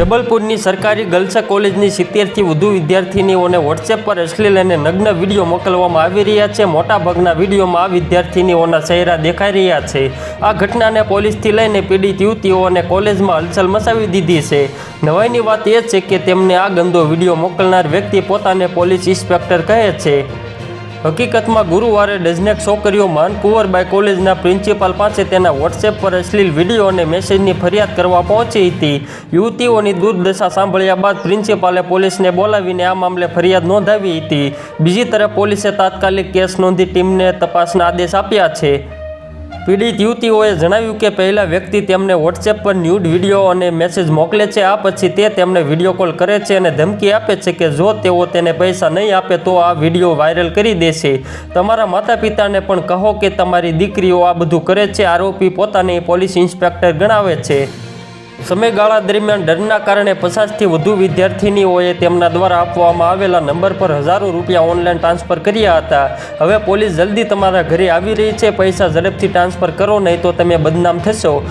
જબલપુરની સરકારી ગર્લ્સ કોલેજની સિત્તેરથી વધુ વિદ્યાર્થીનીઓને વોટ્સએપ પર અશ્લીલ અને નગ્ન વીડિયો મોકલવામાં આવી રહ્યા છે. મોટાભાગના વિડીયોમાં આ વિદ્યાર્થીનીઓના ચહેરા દેખાઈ રહ્યા છે. આ ઘટનાને પોલીસથી લઈને પીડિત યુવતીઓને કોલેજમાં હલચલ મચાવી દીધી છે. નવાઈની વાત એ છે કે તેમને આ ગંદો વીડિયો મોકલનાર વ્યક્તિ પોતાને પોલીસ ઇન્સ્પેક્ટર કહે છે. હકીકતમાં ગુરુવારે ડઝનેક છોકરીઓ માનકુંવરબાઈ કોલેજના પ્રિન્સિપાલ પાસે તેના વોટ્સએપ પર અશ્લીલ વીડિયો અને મેસેજની ફરિયાદ કરવા પહોંચી હતી. યુવતીઓની દુર્દશા સાંભળ્યા બાદ પ્રિન્સિપાલે પોલીસને બોલાવીને આ મામલે ફરિયાદ નોંધાવી હતી. બીજી તરફ પોલીસે તાત્કાલિક કેસ નોંધી ટીમને તપાસના આદેશ આપ્યા છે. પીડિત યુવતીઓએ જણાવ્યું કે પહેલા વ્યક્તિ તેમને વોટ્સએપ પર ન્યૂડ વીડિયો અને મેસેજ મોકલે છે, આ પછી તે તેમને વીડિયો કોલ કરે છે અને ધમકી આપે છે કે જો તેઓ તેને પૈસા નહીં આપે તો આ વીડિયો વાયરલ કરી દેશે. તમારા માતા પિતાને પણ કહો કે તમારી દીકરીઓ આ બધું કરે છે, આરોપી પોતાને પોલીસ ઇન્સ્પેક્ટર ગણાવે છે. સમયગાળા દરમિયાન ડરના કારણે પચાસથી વધુ વિદ્યાર્થીનીઓએ તેમના દ્વારા આપવામાં આવેલા નંબર પર હજારો રૂપિયા ઓનલાઈન ટ્રાન્સફર કર્યા હતા. હવે પોલીસ જલ્દી તમારા ઘરે આવી રહી છે. પૈસા ઝડપથી ટ્રાન્સફર કરો, નહીં તો તમે બદનામ થશો.